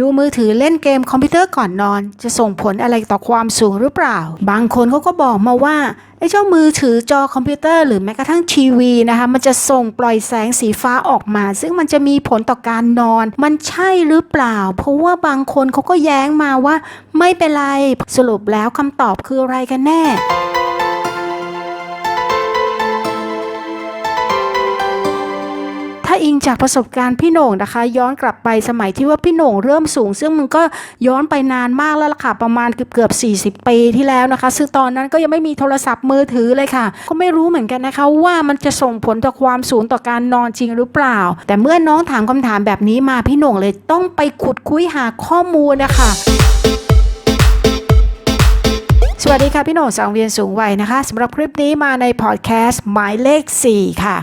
ดูมือถือเล่นเกมคอมพิวเตอร์ก่อนนอน จะส่งผลอะไรต่อความสูงหรือเปล่า บางคนเขาก็บอกมาว่าไอ้เจ้ามือถือจอคอมพิวเตอร์หรือแม้กระทั่งทีวีนะคะมันจะส่งปล่อยแสงสีฟ้าออกมา ซึ่งมันจะมีผลต่อการนอน มันใช่หรือเปล่า เพราะว่าบางคนเขาก็แย้งมาว่า ไม่เป็นไรสรุปแล้วคำตอบคืออะไรกันแน่ อิงจากประสบการณ์พี่โหน่งนะคะ ย้อนกลับไปสมัยที่ว่าพี่โหน่งเริ่มสูง ซึ่งมันก็ย้อนไปนานมากแล้วล่ะค่ะประมาณเกือบเกือบ40ปีที่แล้วนะคะ ซึ่งตอนนั้นก็ยังไม่มีโทรศัพท์มือถือเลยค่ะ ก็ไม่รู้เหมือนกันนะคะว่ามันจะส่งผลต่อความสูงต่อการนอนจริงหรือเปล่า แต่เมื่อน้องถามคำถามแบบนี้มาพี่โหน่งเลยต้องไปขุดคุยหาข้อมูลนะคะสวัสดีค่ะ พี่โหน่งสังเวียนสูงวัยนะคะสำหรับคลิปนี้มาในพอดแคสต์หมายเลข 4 ค่ะ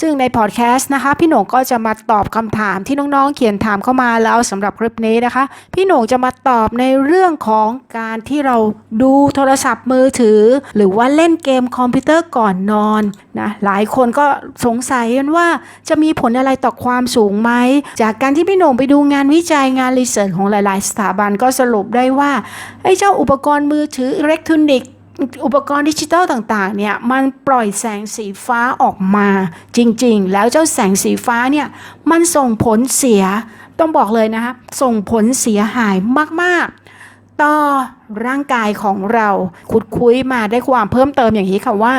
ซึ่งในพอดแคสต์นะคะ พี่โหน่งก็จะมาตอบคำถามที่น้องๆ เขียนถามเข้ามาแล้วสำหรับคลิปนี้นะคะ พี่โหน่งจะมาตอบในเรื่องของการที่เราดูโทรศัพท์มือถือ หรือว่าเล่นเกมคอมพิวเตอร์ก่อนนอนนะหลายคนก็สงสัยกันว่าจะมีผลอะไรต่อความสูงไหม จากการที่พี่โหน่งไปดูงานวิจัยงานรีเสิร์ชของหลาย ๆ สถาบันก็สรุปได้ว่าไอ้เจ้าอุปกรณ์มือถืออิเล็กทรอนิกส์ อุปกรณ์ดิจิตอลต่างๆเนี่ยมันปล่อยแสงสีฟ้าออกมาจริงๆ แล้วเจ้าแสงสีฟ้าเนี่ยมันส่งผลเสียต้องบอกเลยนะคะส่งผลเสียหายมากๆ ต่อร่างกายของเราขุดคุยมาได้ความเพิ่มเติมอย่างนี้ค่ะว่า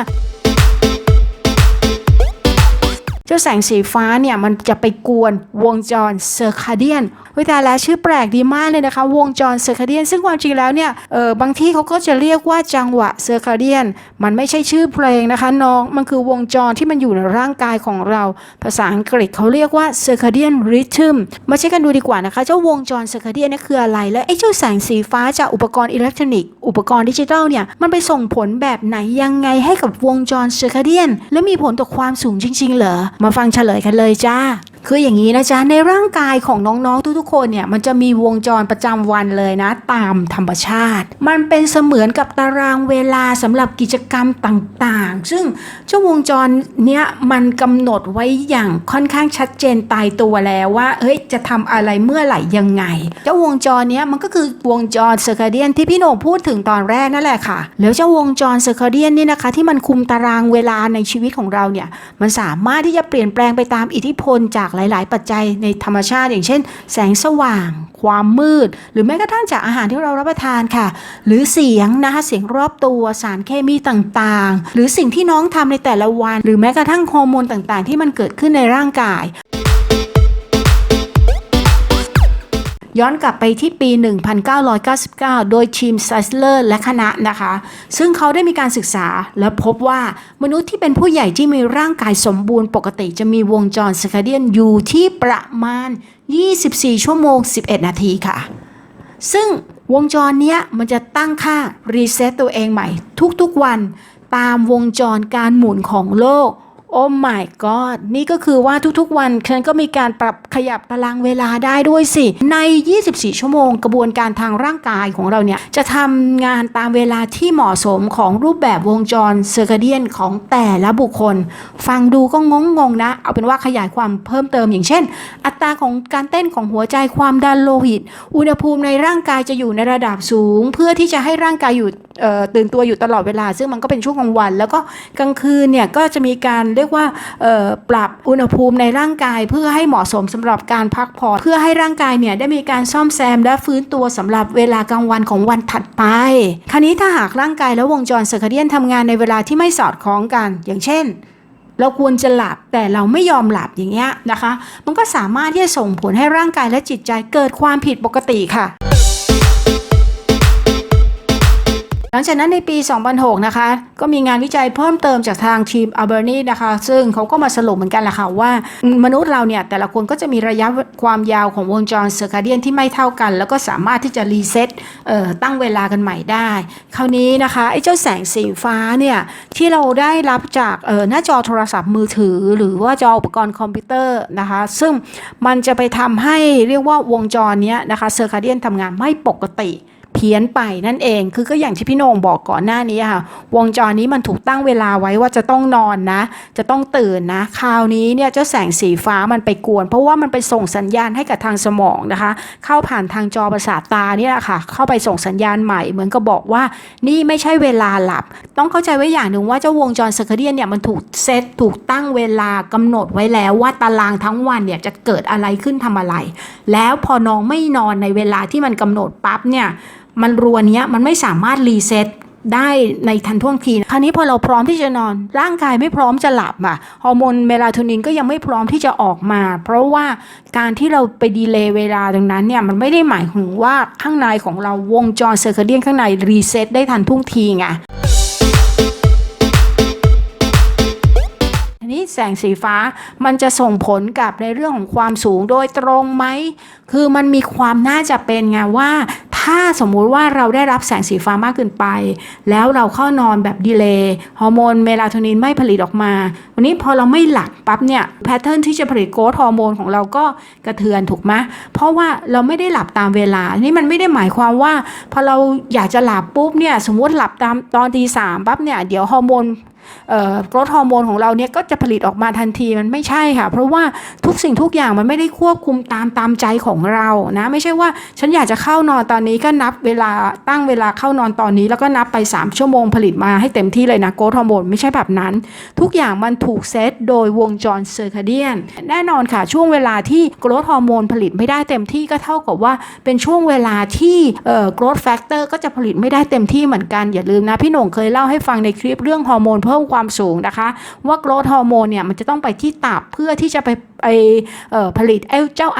แสงสีฟ้าเนี่ยมันจะไปกวนวงจรเซอร์คาเดียนเวลาแล้วชื่อแปลกดีมากเลยนะคะ วงจรเซอร์คาเดียน ซึ่งความจริงแล้วเนี่ยเออบางที่เขาก็จะเรียกว่าจังหวะเซอร์คาเดียน มันไม่ใช่ชื่อเพลงนะคะน้องมันคือวงจรที่มันอยู่ในร่างกายของเรา ภาษาอังกฤษเขาเรียกว่า circadian rhythm มมาเช็คกันดูดีกว่านะคะ เจ้าวงจร circadian นี่คืออะไร และไอ้เจ้าแสงสีฟ้าจากอุปกรณ์อิเล็กทรอนิกส์ อุปกรณ์ดิจิทัลเนี่ยมันไปส่งผลแบบไหนยังไงให้กับวงจรเซอร์เคเดียน และมีผลต่อความสูงจริง ๆ เหรอ มาฟังเฉลยกันเลยจ้าคืออย่างนี้นะจ๊ะในร่างกายของน้องๆ ทุกๆ คนเนี่ยมันจะมีวงจรประจำวันเลยนะ ตามธรรมชาติ มันเป็นเสมือนกับตารางเวลาสำหรับกิจกรรมต่างๆ ซึ่งเจ้าวงจรเนี้ยมันกำหนดไว้อย่างค่อนข้างชัดเจนตายตัวแล้วว่าเฮ้ยจะทำอะไรเมื่อไหร่ยังไง เจ้าวงจรเนี้ยมันก็คือวงจรเซอร์คาเดียนที่พี่โหน่งพูดถึงตอนแรกนั่นแหละค่ะแล้วเจ้าวงจรเซอร์คาเดียนนี่นะคะ ที่มันคุมตารางเวลาในชีวิตของเราเนี่ยมันสามารถที่จะเปลี่ยนแปลงไปตามอิทธิพลจากหลาย ๆ ปัจจัยในธรรมชาติ อย่างเช่น แสงสว่าง ความมืด หรือแม้กระทั่งจากอาหารที่เรารับประทานค่ะ หรือเสียงนะคะเสียงรอบตัวสารเคมีต่าง ๆ หรือสิ่งที่น้องทำในแต่ละวัน หรือแม้กระทั่งฮอร์โมนต่าง ๆ ที่มันเกิดขึ้นในร่างกาย ย้อนกลับไปที่ปี 1999 โดยทีมไซสเลอร์และคณะนะคะ ซึ่งเขาได้มีการศึกษาและพบว่ามนุษย์ที่เป็นผู้ใหญ่ที่มีร่างกายสมบูรณ์ปกติจะมีวงจรสคาเดียนอยู่ที่ประมาณ 24 ชั่วโมง 11 นาทีค่ะ ซึ่งวงจรเนี้ยมันจะตั้งค่ารีเซ็ตตัวเองใหม่ ทุกๆวันตามวงจรการหมุนของโลก โอ้ my god นี่ก็คือว่าทุกๆ วันฉันก็มีการปรับขยับตารางเวลาได้ด้วยสิ ใน 24 ชั่วโมงกระบวนการทางร่างกายของเราเนี่ย จะทำงานตามเวลาที่เหมาะสมของรูปแบบวงจรเซอร์เคเดียนของแต่ละบุคคล ฟังดูก็งงงๆนะ เอาเป็นว่าขยายความเพิ่มเติมอย่างเช่น อัตราของการเต้นของหัวใจความดันโลหิต อุณหภูมิในร่างกายจะอยู่ในระดับสูง เพื่อที่จะให้ร่างกายอยู่ ตื่นตัวอยู่ตลอดเวลา ซึ่งมันก็เป็นช่วงกลางวัน แล้วก็กลางคืนเนี่ยก็จะมีการเรียกว่าปรับอุณหภูมิในร่างกาย เพื่อให้เหมาะสมสำหรับการพักผ่อนเพื่อให้ร่างกายเนี่ยได้มีการซ่อมแซมและฟื้นตัวสำหรับเวลากลางวันของวันถัดไป คราวนี้ถ้าหากร่างกายและวงจรเซอร์คาเดียนทำงานในเวลาที่ไม่สอดคล้องกัน อย่างเช่นเราควรจะหลับแต่เราไม่ยอมหลับอย่างเงี้ยนะคะ มันก็สามารถที่จะส่งผลให้ร่างกายและจิตใจเกิดความผิดปกติค่ะ หลังจากนั้นในปี 2006 นะคะ ก็มีงานวิจัยเพิ่มเติมจากทางทีมอัลเบอร์นีนะคะ ซึ่งเขาก็มาสรุปเหมือนกันแหละค่ะว่ามนุษย์เราเนี่ย แต่ละคนก็จะมีระยะความยาวของวงจรเซอร์คาเดียนที่ไม่เท่ากัน แล้วก็สามารถที่จะรีเซ็ตตั้งเวลากันใหม่ได้ คราวนี้นะคะ ไอ้เจ้าแสงสีฟ้าเนี่ย ที่เราได้รับจากหน้าจอโทรศัพท์มือถือ หรือว่าจออุปกรณ์คอมพิวเตอร์นะคะ ซึ่งมันจะไปทำให้เรียกว่าวงจรเนี้ยนะคะเซอร์คาเดียนทำงานไม่ปกติ เพี้ยนไปนั่นเอง คือก็อย่างที่พี่โหนงบอกก่อนหน้านี้ค่ะ วงจรนี้มันถูกตั้งเวลาไว้ว่าจะต้องนอนนะ จะต้องตื่นนะ คราวนี้เนี่ยเจ้าแสงสีฟ้ามันไปกวน เพราะว่ามันไปส่งสัญญาณให้กับทางสมองนะคะ เข้าผ่านทางจอประสาทตาเนี่ยแหละค่ะ เข้าไปส่งสัญญาณใหม่ เหมือนกับบอกว่า นี่ไม่ใช่เวลาหลับ ต้องเข้าใจไว้อย่างหนึ่งว่าเจ้าวงจรเซอร์คเดียนเนี่ยมันถูกเซตถูกตั้งเวลากำหนดไว้แล้วว่าตารางทั้งวันเนี่ยจะเกิดอะไรขึ้นทำอะไร แล้วพอน้องไม่นอนในเวลาที่มันกำหนดปั๊บเนี่ย มันรัวเนี้ยมันไม่สามารถรีเซ็ตได้ในทันท่วงทีคราวนี้พอเราพร้อมที่จะนอน ร่างกายไม่พร้อมจะหลับอะฮอร์โมนเมลาโทนินก็ยังไม่พร้อมที่จะออกมา เพราะว่าการที่เราไปดีเลย์เวลาตรงนั้นเนี่ยมันไม่ได้หมายถึงว่าข้างในของเราวงจรเซอร์เคเดียนข้างในรีเซ็ตได้ทันท่วงทีไงนนี้แสงสีฟ้ามันจะส่งผลกับในเรื่องของความสูงโดยตรงไหม คือมันมีความน่าจะเป็นไงว่า ถ้าสมมุติว่าเราได้รับแสงสีฟ้ามากเกินไป แล้วเราเข้านอนแบบดีเลย์ฮอร์โมนเมลาโทนินไม่ผลิตออกมา วันนี้พอเราไม่หลับปั๊บเนี่ยแพทเทิร์นที่จะผลิตโกรทฮอร์โมนของเราก็กระเทือนถูกไหมเพราะว่าเราไม่ได้หลับตามเวลานี่มันไม่ได้หมายความว่า พอเราอยากจะหลับปุ๊บเนี่ยสมมติหลับตามตอนตีสามปั๊บเนี่ยเดี๋ยวฮอร์โมน เอ่อกรดฮอร์โมนของเราเนี่ยก็จะผลิตออกมาทันทีมันไม่ใช่ค่ะ เพราะว่าทุกสิ่งทุกอย่างมันไม่ได้ควบคุมตามตามใจของเรานะไม่ใช่ว่าฉันอยากจะเข้านอนตอนนี้ก็นับเวลาตั้งเวลาเข้านอนตอนนี้ แล้วก็นับไป 3 ชั่วโมงผลิตมาให้เต็มที่เลยนะโกรทฮอร์โมนไม่ใช่แบบนั้น ทุกอย่างมันถูกเซตโดยวงจรเซอร์คาเดียนแน่นอนค่ะช่วงเวลาที่โกรทฮอร์โมนผลิตไม่ได้เต็มที่ก็เท่ากับว่าเป็นช่วงเวลาที่เอ่อโกรทแฟกเตอร์ก็จะผลิตไม่ได้เต็มที่เหมือนกันอย่าลืมนะพี่หน่งเคยเล่าให้ฟังในคลิปเรื่องฮอร์โมนเพิ่มความสูงนะคะ ว่าโกรทฮอร์โมนเนี่ยมันจะต้องไปที่ตับเพื่อที่จะไปไปเอ่อผลิตไอ้เจ้า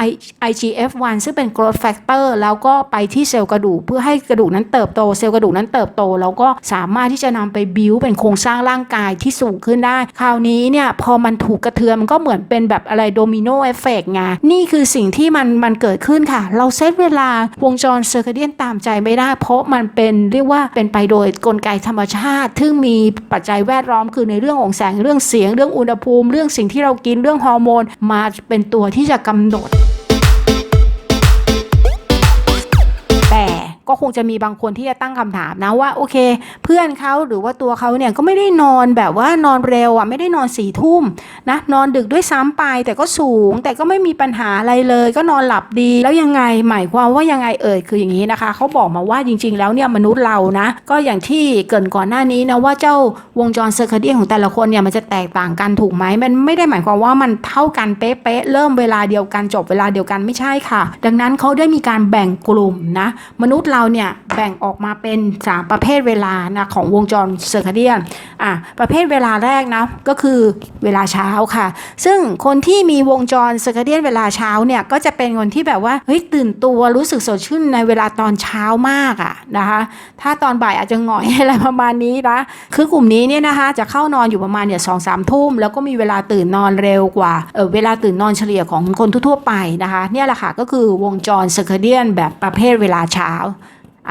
IGF1 ซึ่งเป็น growth factor แล้วก็ไปที่เซลล์กระดูกเพื่อให้กระดูกนั้นเติบโต เซลล์กระดูกนั้นเติบโต แล้วก็สามารถที่จะนำไปบิวเป็นโครงสร้างร่างกายที่สูงขึ้นได้ คราวนี้เนี่ยพอมันถูกกระเทือนมันก็เหมือนเป็นแบบอะไรโดมิโนเอฟเฟกต์ไงนี่คือสิ่งที่มันมันเกิดขึ้นค่ะ เราเซตเวลาวงจรเซอร์เคเดียนตามใจไม่ได้ เพราะมันเป็นเรียกว่าเป็นไปโดยกลไกธรรมชาติ ซึ่งมีปัจจัยแวดล้อมคือในเรื่องของแสงเรื่องเสียงเรื่องอุณหภูมิ เรื่องสิ่งที่เรากินเรื่องฮอร์โมนมาเป็นตัวที่จะกำหนด ก็คงจะมีบางคนที่จะตั้งคำถามนะว่าโอเค เพื่อนเขาหรือว่าตัวเขาเนี่ยก็ไม่ได้นอนแบบว่านอนเร็วอะไม่ได้นอนสี่ทุ่มนะนอนดึกด้วยซ้ำไป แต่ก็สูง แต่ก็ไม่มีปัญหาอะไรเลย ก็นอนหลับดีแล้วยังไงหมายความว่ายังไงเอ่ยคืออย่างนี้นะคะเขาบอกมาว่าจริง ๆ แล้วเนี่ยมนุษย์เรานะ ก็อย่างที่เกินก่อนหน้านี้นะว่าเจ้าวงจรเซอร์คาเดียนของแต่ละคนเนี่ยมันจะแตกต่างกันถูกไหมมันไม่ได้หมายความว่ามันเท่ากันเป๊ะๆเริ่มเวลาเดียวกันจบเวลาเดียวกันไม่ใช่ค่ะ ดังนั้นเขาได้มีการแบ่งกลุ่มนะมนุษย์เราเนี่ยแบ่งออกมาเป็น 3 ประเภทเวลานะของวงจรเซอร์คาเดียนอะประเภทเวลาแรกนะก็คือเวลาเช้าค่ะ ซึ่งคนที่มีวงจรเซอร์คาเดียนเวลาเช้าเนี่ยก็จะเป็นคนที่แบบว่าเฮ้ยตื่นตัวรู้สึกสดชื่นในเวลาตอนเช้ามากอะนะคะถ้าตอนบ่ายอาจจะหงอยอะไรประมาณนี้นะคือกลุ่มนี้เนี่ยนะคะจะเข้านอนอยู่ประมาณเนี่ยสองสามทุ่มแล้วก็มีเวลาตื่นนอนเร็วกว่าเออเวลาตื่นนอนเฉลี่ยของคนทั่วไปนะคะเนี่ยแหละค่ะก็คือวงจรเซอร์คาเดียนแบบประเภทเวลาเช้า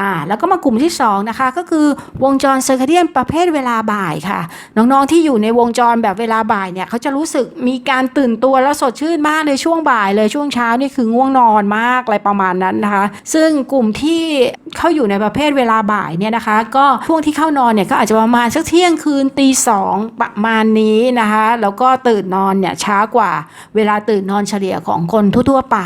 อ่าแล้วก็มากลุ่มที่2นะคะก็คือวงจรเซอร์คาเดียนประเภทเวลาบ่ายค่ะ น้องๆที่อยู่ในวงจรแบบเวลาบ่ายเนี่ยเขาจะรู้สึกมีการตื่นตัวแล้วสดชื่นมากเลยช่วงบ่ายเลยช่วงเช้านี่คือง่วงนอนมากอะไรประมาณนั้นนะคะ ซึ่งกลุ่มที่เข้าอยู่ในประเภทเวลาบ่ายเนี่ยนะคะ ก็ช่วงที่เข้านอนเนี่ยก็อาจจะประมาณสักเที่ยงคืนตีสองประมาณนี้นะคะ แล้วก็ตื่นนอนเนี่ยช้ากว่าเวลาตื่นนอนเฉลี่ยของคนทั่วๆไป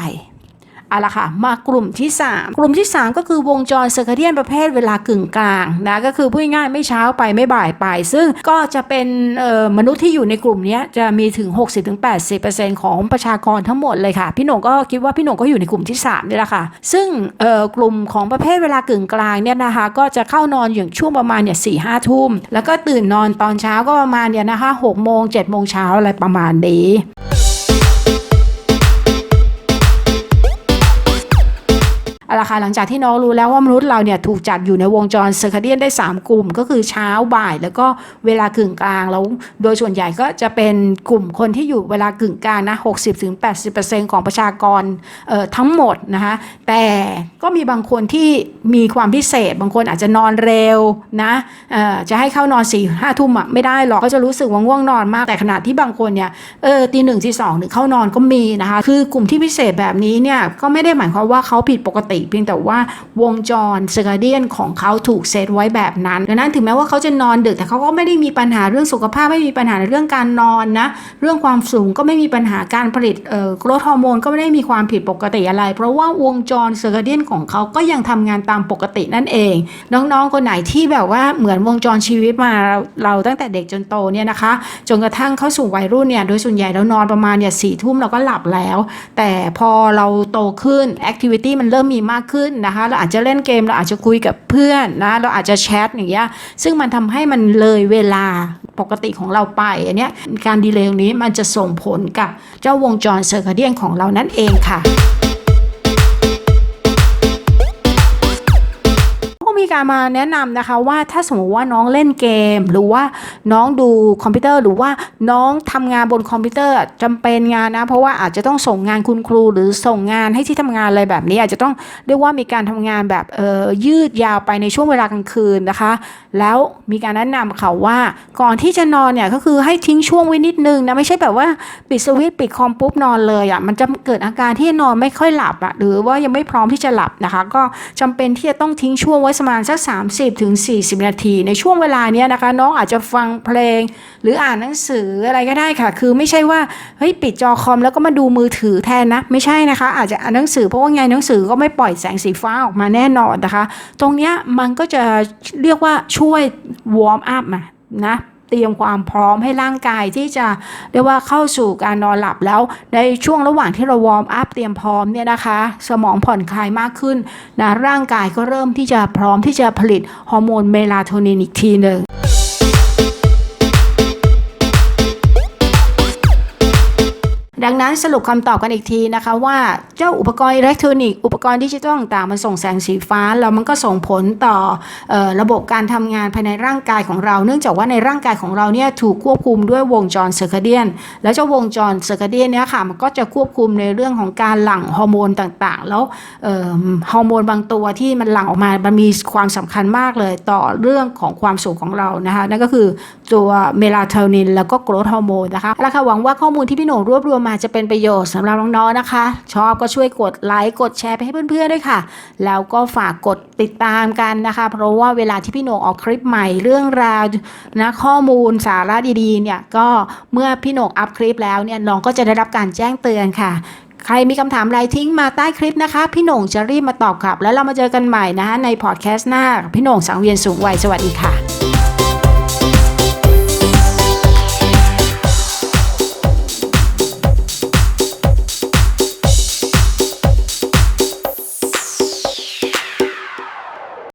เอาละค่ะ มากลุ่มที่ 3 กลุ่มที่ 3 ก็คือวงจรเซอร์คเดียนประเภทเวลากึ่งกลางนะก็คือพูดง่ายไม่เช้าไปไม่บ่ายไป ซึ่งก็จะเป็นมนุษย์ที่อยู่ในกลุ่มนี้จะมีถึง 60-80%ของประชากรทั้งหมดเลยค่ะ พี่หนงก็คิดว่าพี่หนงก็อยู่ในกลุ่มที่3นี่แหละค่ะ ซึ่งกลุ่มของประเภทเวลากึ่งกลางเนี่ยนะคะ ก็จะเข้านอนอย่างช่วงประมาณเนี่ยสี่ห้าทุ่ม แล้วก็ตื่นนอนตอนเช้าก็ประมาณเนี่ยนะคะหกโมงเจ็ดโมงเช้าอะไรประมาณนี้ เอาละค่ะหลังจากที่น้องรู้แล้วว่ามนุษย์เราเนี่ยถูกจัดอยู่ในวงจรเซอร์คาเดียนได้ 3 กลุ่ม ก็คือเช้าบ่าย แล้วก็เวลากึ่งกลางแล้วโดยส่วนใหญ่ก็จะเป็นกลุ่มคนที่อยู่เวลากึ่งกลางนะ60-80%ของประชากรเอ่อทั้งหมดนะคะแต่ก็มีบางคนที่มีความพิเศษ บางคนอาจจะนอนเร็วนะเอ่อจะให้เข้านอน4ี่ห้าทุ่มอะไม่ได้หรอกก็จะรู้สึกว่าง่วงนอนมากแต่ขณะที่บางคนเนี่ยเออตีหนึ่งตีสองถึงเข้านอนก็มีนะคะคือกลุ่มที่พิเศษแบบนี้เนี่ยก็ไม่ได้หมายความว่าเขาผิดปกติเพียงแต่ว่าวงจรเซอร์เดียนของเขาถูกเซตไว้แบบนั้นดังนั้นถึงแม้ว่าเขาจะนอนดึกแต่เขาก็ไม่ได้มีปัญหาเรื่องสุขภาพไม่มีปัญหาในเรื่องการนอนนะเรื่องความสูงก็ไม่มีปัญหาการผลิตเอ่อโกรทฮอร์โมนก็ไม่ได้มีความผิดปกติอะไร เพราะว่าวงจรเซอร์เดียนของเขาก็ยังทำงานตามปกตินั่นเอง น้องๆคนไหนที่แบบว่าเหมือนวงจรชีวิตมาเราเราตั้งแต่เด็กจนโตเนี่ยนะคะจนกระทั่งเข้าสู่วัยรุ่นเนี่ยโดยส่วนใหญ่เรานอนประมาณเนี่ยสี่ทุ่มเราก็หลับแล้ว แต่พอเราโตขึ้นแอคทิวิตี้มันเริ่มมีมากขึ้นนะคะ เราอาจจะเล่นเกม เราอาจจะคุยกับเพื่อนนะ เราอาจจะแชทอย่างเงี้ย ซึ่งมันทำให้มันเลยเวลาปกติของเราไป อันเนี้ยการดีเลย์นี้มันจะส่งผลกับเจ้าวงจรเซอร์คาเดียนของเรานั่นเองค่ะ มีการมาแนะนำนะคะว่าถ้าสมมติว่าน้องเล่นเกม หรือว่าน้องดูคอมพิวเตอร์ หรือว่าน้องทำงานบนคอมพิวเตอร์จำเป็นงานนะ เพราะว่าอาจจะต้องส่งงานคุณครู หรือส่งงานให้ที่ทำงานอะไรแบบนี้ อาจจะต้องเรียกว่ามีการทำงานแบบเออยืดยาวไปในช่วงเวลากลางคืนนะคะ แล้วมีการแนะนำค่ะว่าก่อนที่จะนอนเนี่ยก็คือให้ทิ้งช่วงไว้นิดนึงนะไม่ใช่แบบว่าปิดสวิตช์ปิดคอมปุ๊บนอนเลยอะ่ะมันจะเกิดอาการที่นอนไม่ค่อยหลับอะ่ะหรือว่ายังไม่พร้อมที่จะหลับนะคะ ก็จำเป็นที่จะต้องทิ้งช่วงไว้ประมาณสัก 30ถึง40 นาที ในช่วงเวลาเนี้ยนะคะ น้องอาจจะฟังเพลง หรืออ่านหนังสืออะไรก็ได้ค่ะ คือไม่ใช่ว่าเฮ้ยปิดจอคอมแล้วก็มาดูมือถือแทนนะ ไม่ใช่นะคะ อาจจะอ่านหนังสือเพราะว่าไงหนังสือก็ไม่ปล่อยแสงสีฟ้าออกมาแน่นอนนะคะ ตรงเนี้ยมันก็จะเรียกว่าช่วยวอร์มอัพมานะ เตรียมความพร้อมให้ร่างกายที่จะเรียกว่าเข้าสู่การนอนหลับแล้ว ในช่วงระหว่างที่เราวอร์มอัพเตรียมพร้อมเนี่ยนะคะ สมองผ่อนคลายมากขึ้นนะร่างกายก็เริ่มที่จะพร้อมที่จะผลิตฮอร์โมนเมลาโทนินอีกทีหนึ่ง ดังนั้นสรุปคำตอบกันอีกทีนะคะว่าเจ้าอุปกรณ์อิเล็กทรอนิกส์อุปกรณ์ดิจิทัลต่างๆมันส่งแสงสีฟ้า แล้วมันก็ส่งผลต่อออระบบการทำงานภายในร่างกายของเรา เนื่องจากว่าในร่างกายของเราเนี่ยถูกควบคุมด้วยวงจรเซอร์คาเดียน แล้วเจ้าวงจรเซอร์คาเดียนเนี่ยค่ะมันก็จะควบคุมในเรื่องของการหลั่งฮอร์โมนต่างๆ แล้วฮอร์โมนบางตัวที่มันหลั่งออกมา มันมีความสำคัญมากเลยต่อเรื่องของความสุขของเรานะคะนั่นก็คือตัวเมลาโทนินแล้วก็โกรทฮอร์โมนนะคะแล้วค่ะหวังว่าข้อมูลที่พี่หน่งรวบรวมมาจะเป็นประโยชน์สำหรับน้องๆนะคะ ชอบก็ช่วยกดไลค์กดแชร์ไปให้เพื่อนๆด้วยค่ะ แล้วก็ฝากกดติดตามกันนะคะ เพราะว่าเวลาที่พี่โหน่งออกคลิปใหม่เรื่องราวนะข้อมูลสาระดีๆเนี่ยก็เมื่อพี่โหน่งอัพคลิปแล้วเนี่ยน้องก็จะได้รับการแจ้งเตือนค่ะใครมีคำถามอะไรทิ้งมาใต้คลิปนะคะ พี่โหน่งจะรีบมาตอบครับ แล้วเรามาเจอกันใหม่นะคะในพอดแคสต์หน้า พี่โหน่งสังเวียนสูงวัยสวัสดีค่ะ